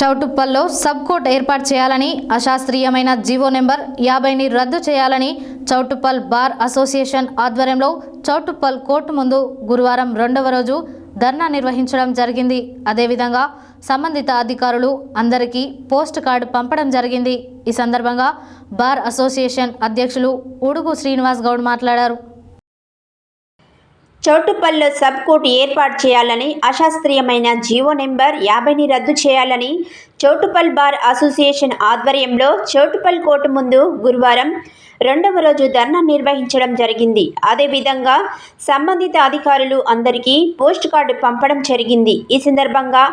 చౌటుప్పల్లో sub court ఏర్పాటు చేయాలని అశాస్త్రీయమైన GO number యాభైని రద్దు చేయాలని చౌటుప్పల్ బార్ అసోసియేషన్ ఆధ్వర్యంలో చౌటుప్పల్ కోర్టు ముందు గురువారం రెండవ రోజు ధర్నా నిర్వహించడం జరిగింది. అదేవిధంగా సంబంధిత అధికారులు అందరికీ పోస్ట్ కార్డు పంపడం జరిగింది. ఈ సందర్భంగా బార్ అసోసియేషన్ అధ్యక్షులు ఉడుగు శ్రీనివాస్ గౌడ్ మాట్లాడారు. చౌటుప్పల్లో సబ్ కోర్టు ఏర్పాటు చేయాలని అశాస్త్రీయమైన జీవో నెంబర్ యాభైని రద్దు చేయాలని చౌటుపల్ బార్ అసోసియేషన్ ఆధ్వర్యంలో చౌటుపల్ కోర్టు ముందు గురువారం రెండవ రోజు ధర్నా నిర్వహించడం జరిగింది. అదేవిధంగా సంబంధిత అధికారులు అందరికీ పోస్ట్ కార్డు పంపడం జరిగింది. ఈ సందర్భంగా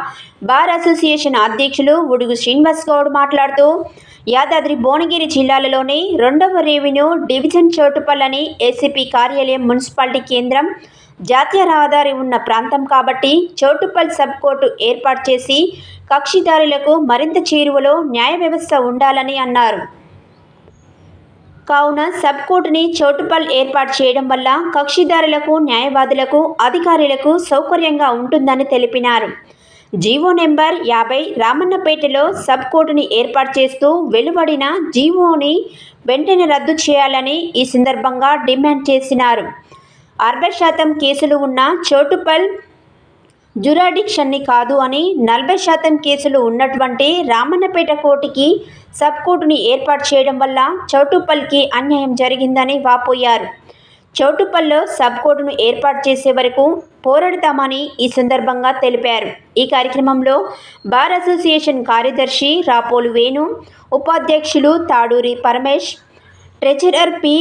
బార్ అసోసియేషన్ అధ్యక్షులు ఉడుగు శ్రీనివాస్ గౌడ్ మాట్లాడుతూ యాదాద్రి భువనగిరి జిల్లాలలోని రెండవ రెవెన్యూ డివిజన్ చోటుపల్లని ఏసీపీ కార్యాలయం మున్సిపాలిటీ కేంద్రం జాతీయ రహదారి ఉన్న ప్రాంతం కాబట్టి చోటుపల్ సబ్ కోర్టు ఏర్పాటు చేసి కక్షిదారులకు మరింత చేరువలో న్యాయ వ్యవస్థ ఉండాలని అన్నారు. కావున సబ్ కోర్టుని చోటుపల్ ఏర్పాటు చేయడం వల్ల కక్షిదారులకు న్యాయవాదులకు అధికారులకు సౌకర్యంగా ఉంటుందని తెలిపినారు. జీవో నెంబర్ యాభై రామన్నపేటలో సబ్ కోర్టుని ఏర్పాటు చేస్తూ వెలువడిన జీవోని వెంటనే రద్దు చేయాలని ఈ సందర్భంగా డిమాండ్ చేసినారు. అరవై శాతం కేసులు ఉన్న చోటుపల్ జురాడిక్షన్ని కాదు అని నలభై శాతం కేసులు ఉన్నటువంటి రామన్నపేట కోర్టుకి సబ్ కోర్టుని ఏర్పాటు చేయడం వల్ల చౌటుపల్కి అన్యాయం జరిగిందని వాపోయారు. చౌటుపల్లో సబ్ కోర్టును ఏర్పాటు చేసే వరకు పోరాడతామని ఈ సందర్భంగా తెలిపారు. ఈ కార్యక్రమంలో బార్ అసోసియేషన్ కార్యదర్శి రాపోలు వేణు ఉపాధ్యక్షులు Taduri Paramesh treasurer P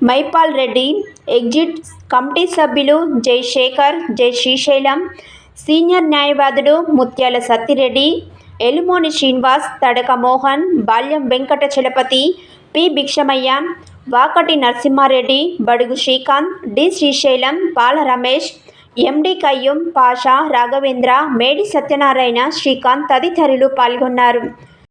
Maipal Reddy executive committee సభ్యులు జై శేఖర్ జై శ్రీశైలం సీనియర్ న్యాయవాదుడు ముత్యాల సత్తిరెడ్డి ఎలుమోని శ్రీనివాస్ తడక మోహన్ బాల్యం వెంకట చలపతి పి భిక్షమయ్య వాకటి నరసింహారెడ్డి బడుగు శ్రీకాంత్ డి శ్రీశైలం పాల రమేష్ ఎండి కయ్యం పాషా రాఘవేంద్ర మేడి సత్యనారాయణ శ్రీకాంత్ తదితరులు పాల్గొన్నారు.